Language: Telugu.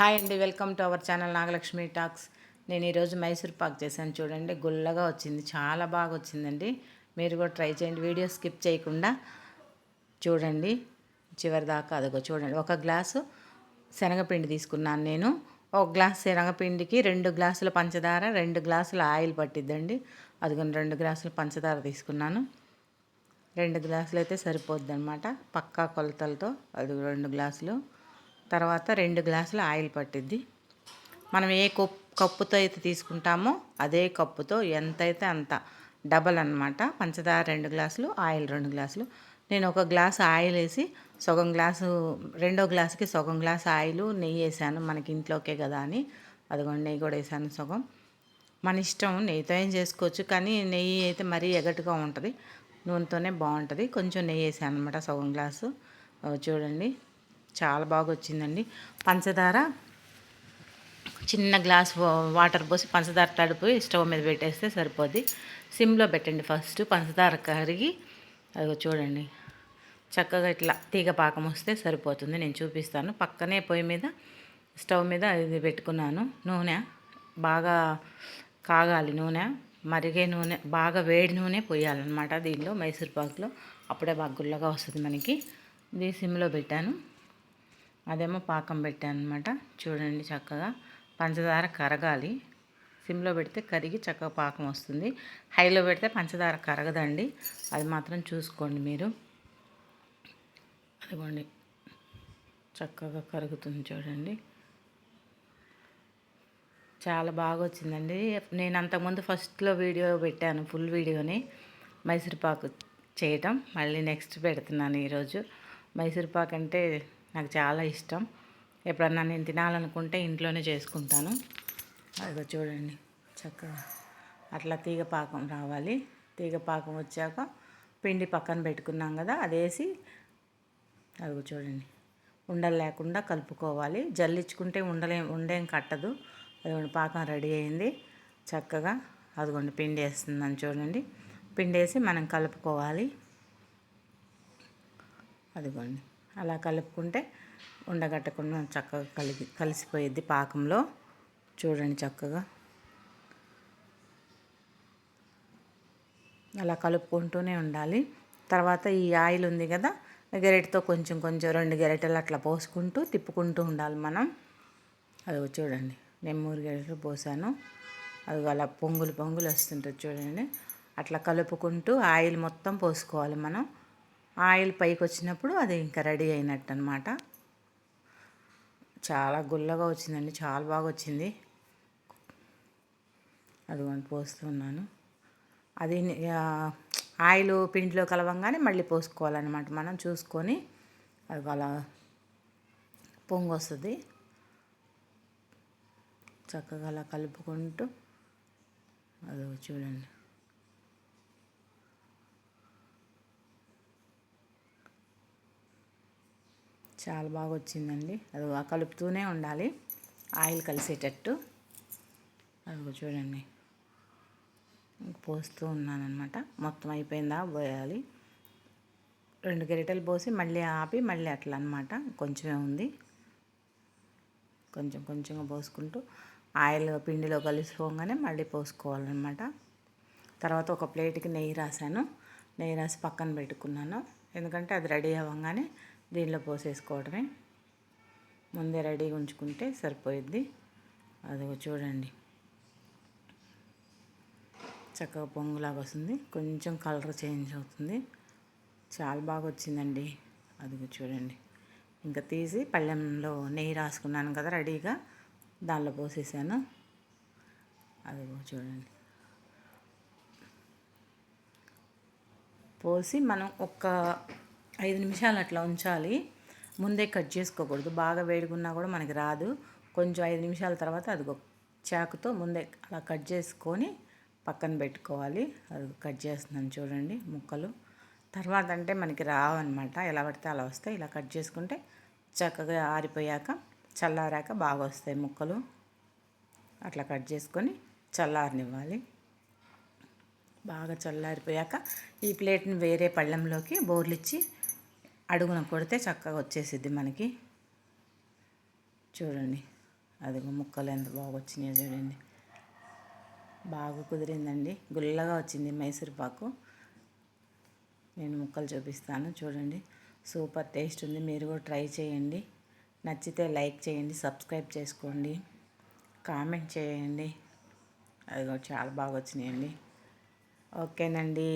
హాయ్ అండి welcome to our channel Nagalakshmi talks. నేను ఈరోజు మైసూర్ పాక్ చేశాను చూడండి గుల్లగా వచ్చింది చాలా బాగా వచ్చిందండి. మీరు కూడా ట్రై చేయండి వీడియో స్కిప్ చేయకుండా చూడండి. చివరి దాకా అదిగో చూడండి ఒక గ్లాసు శనగపిండి తీసుకున్నాను నేను. ఒక గ్లాస్ శనగపిండికి రెండు గ్లాసుల పంచదార రెండు గ్లాసుల ఆయిల్ పట్టిద్దండి. అదిగోని రెండు గ్లాసుల పంచదార తీసుకున్నాను. రెండు గ్లాసులు అయితే సరిపోద్ది అనమాట పక్కా కొలతలతో అది రెండు గ్లాసులు. తర్వాత రెండు గ్లాసులు ఆయిల్ పట్టిద్ది. మనం ఏ కప్ కప్పుతో అయితే తీసుకుంటామో అదే కప్పుతో ఎంత అయితే అంత డబల్ అనమాట పంచదార రెండు గ్లాసులు ఆయిల్ రెండు గ్లాసులు. నేను ఒక గ్లాస్ ఆయిల్ వేసి సగం గ్లాసు రెండో గ్లాసుకి సగం గ్లాస్ ఆయిల్ నెయ్యి వేసాను మనకి ఇంట్లోకే కదా అని. అదిగోండి నెయ్యి కూడా వేసాను సగం. మన ఇష్టం నెయ్యితో ఏం చేసుకోవచ్చు కానీ నెయ్యి అయితే మరీ ఎగటుగా ఉంటుంది. నూనెతోనే బాగుంటుంది. కొంచెం నెయ్యి వేసాను అనమాట సగం గ్లాసు. చూడండి. చాలా బాగా వచ్చిందండి పంచదార చిన్న గ్లాస్ వాటర్ పోసి పంచదార తడిపోయి స్టవ్ మీద పెట్టేస్తే సరిపోద్ది. సిమ్లో పెట్టండి ఫస్ట్ పంచదార కరిగి అది చూడండి. చక్కగా ఇట్లా తీగ పాకం వస్తే సరిపోతుంది. నేను చూపిస్తాను. పక్కనే పొయ్యి మీద స్టవ్ మీద ఇది పెట్టుకున్నాను. నూనె బాగా కాగాలి నూనె మరిగే నూనె బాగా వేడి నూనె పోయాలన్నమాట దీనిలో మైసూర్పాకులో అప్పుడే బాగా గుల్లగా వస్తుంది మనకి. ఇది సిమ్లో పెట్టాను. అదేమో పాకం పెట్టాను అనమాట చూడండి చక్కగా. పంచదార కరగాలి. సిమ్లో పెడితే కరిగి చక్కగా పాకం వస్తుంది. హైలో పెడితే పంచదార కరగదండి. అది మాత్రం చూసుకోండి మీరు. అదిగోండి. చక్కగా కరుగుతుంది చూడండి. చాలా బాగా వచ్చిందండి నేను అంతకుముందు ఫస్ట్లో వీడియో పెట్టాను ఫుల్ వీడియోని. మైసూర్పాకు చేయటం. మళ్ళీ నెక్స్ట్ పెడుతున్నాను ఈరోజు. మైసూర్పాకు అంటే నాకు చాలా ఇష్టం. ఎప్పుడన్నా నేను తినాలనుకుంటే ఇంట్లోనే చేసుకుంటాను. అదిగో చూడండి చక్కగా అట్లా తీగ పాకం రావాలి. తీగ పాకం వచ్చాక పిండి పక్కన పెట్టుకున్నాం కదా అదేసి అదిగో చూడండి ఉండలు లేకుండా కలుపుకోవాలి. జల్లించుకుంటే ఉండలే ఉండేం కట్టదు. అదిగోండి పాకం రెడీ అయింది. చక్కగా అదిగోండి పిండి వేస్తుందని చూడండి. పిండి వేసి మనం కలుపుకోవాలి. అదిగోండి. అలా కలుపుకుంటే ఉండగట్టకుండా చక్కగా కలిగి కలిసిపోయిద్ది పాకంలో. చూడండి చక్కగా. అలా కలుపుకుంటూనే ఉండాలి. తర్వాత ఈ ఆయిల్ ఉంది కదా గెరెట్తో కొంచెం కొంచెం రెండు గెరెటలు అట్లా పోసుకుంటూ తిప్పుకుంటూ ఉండాలి మనం. అది చూడండి నేను మూడు గెరెటలు పోసాను. అది అలా పొంగులు పొంగులు వస్తుంటుంది చూడండి. అట్లా కలుపుకుంటూ ఆయిల్ మొత్తం పోసుకోవాలి మనం. ఆయిల్ పైకి వచ్చినప్పుడు అది ఇంకా రెడీ అయినట్టు అనమాట చాలా గుల్లగా వచ్చిందండి చాలా బాగా వచ్చింది. అదిగోండి పోస్తున్నాను అది ఆయిల్ పిండిలో కలవంగానే మళ్ళీ పోసుకోవాలన్నమాట. మనం చూసుకొని అది అలా పొంగు వస్తుంది. చక్కగా అలా కలుపుకుంటూ అది చూడండి. చాలా బాగా వచ్చిందండి అది కలుపుతూనే ఉండాలి. ఆయిల్ కలిసేటట్టు. అది చూడండి. పోస్తూ ఉన్నానమాట మొత్తం అయిపోయిందా? పోయాలి. రెండు గరిటెలు పోసి మళ్ళీ ఆపి మళ్ళీ అట్లా అనమాట కొంచెమే ఉంది. కొంచెం కొంచెంగా పోసుకుంటూ ఆయిల్ పిండిలో కలిసిపోగానే మళ్ళీ పోసుకోవాలన్నమాట. తర్వాత ఒక ప్లేట్కి నెయ్యి రాశాను. నెయ్యి రాసి పక్కన పెట్టుకున్నాను. ఎందుకంటే అది రెడీ అవ్వగానే దీనిలో పోసేసుకోవడమే. ముందే రెడీగా ఉంచుకుంటే సరిపోయిద్ది. అదిగో చూడండి. చక్కగా పొంగులాగా వస్తుంది. కొంచెం కలర్ చేంజ్ అవుతుంది. చాలా బాగా వచ్చిందండి. అదిగో చూడండి. ఇంకా తీసి పళ్ళెంలో నెయ్యి రాసుకున్నాను కదా రెడీగా. దానిలో పోసేసాను. అదిగో చూడండి. పోసి మనం ఒక్క ఐదు నిమిషాలు అట్లా ఉంచాలి. ముందే కట్ చేసుకోకూడదు. బాగా వేడిగున్నా కూడా మనకి రాదు. కొంచెం ఐదు నిమిషాల తర్వాత అది చాకుతో ముందే అలా కట్ చేసుకొని పక్కన పెట్టుకోవాలి. అది కట్ చేస్తున్నాను చూడండి ముక్కలు. తర్వాత అంటే మనకి రావు అనమాట ఎలా పడితే అలా వస్తాయి. ఇలా కట్ చేసుకుంటే చక్కగా ఆరిపోయాక చల్లారాక బాగా వస్తాయి ముక్కలు. అట్లా కట్ చేసుకొని చల్లారనివ్వాలి. బాగా చల్లారిపోయాక ఈ ప్లేట్ని వేరే పళ్ళెంలోకి బోర్లిచ్చి అడుగున కొడితే చక్కగా వచ్చేసిద్ది మనకి. చూడండి అదిగో ముక్కలు ఎంత బాగా వచ్చినాయో చూడండి. బాగా కుదిరిందండి. గుల్లగా వచ్చింది మైసూరుపాకు నేను ముక్కలు చూపిస్తాను చూడండి. సూపర్ టేస్ట్ ఉంది మీరు కూడా ట్రై చేయండి. నచ్చితే లైక్ చేయండి సబ్స్క్రైబ్ చేసుకోండి కామెంట్ చేయండి. అది కూడా చాలా బాగా వచ్చినాయండి. ఓకేనండి.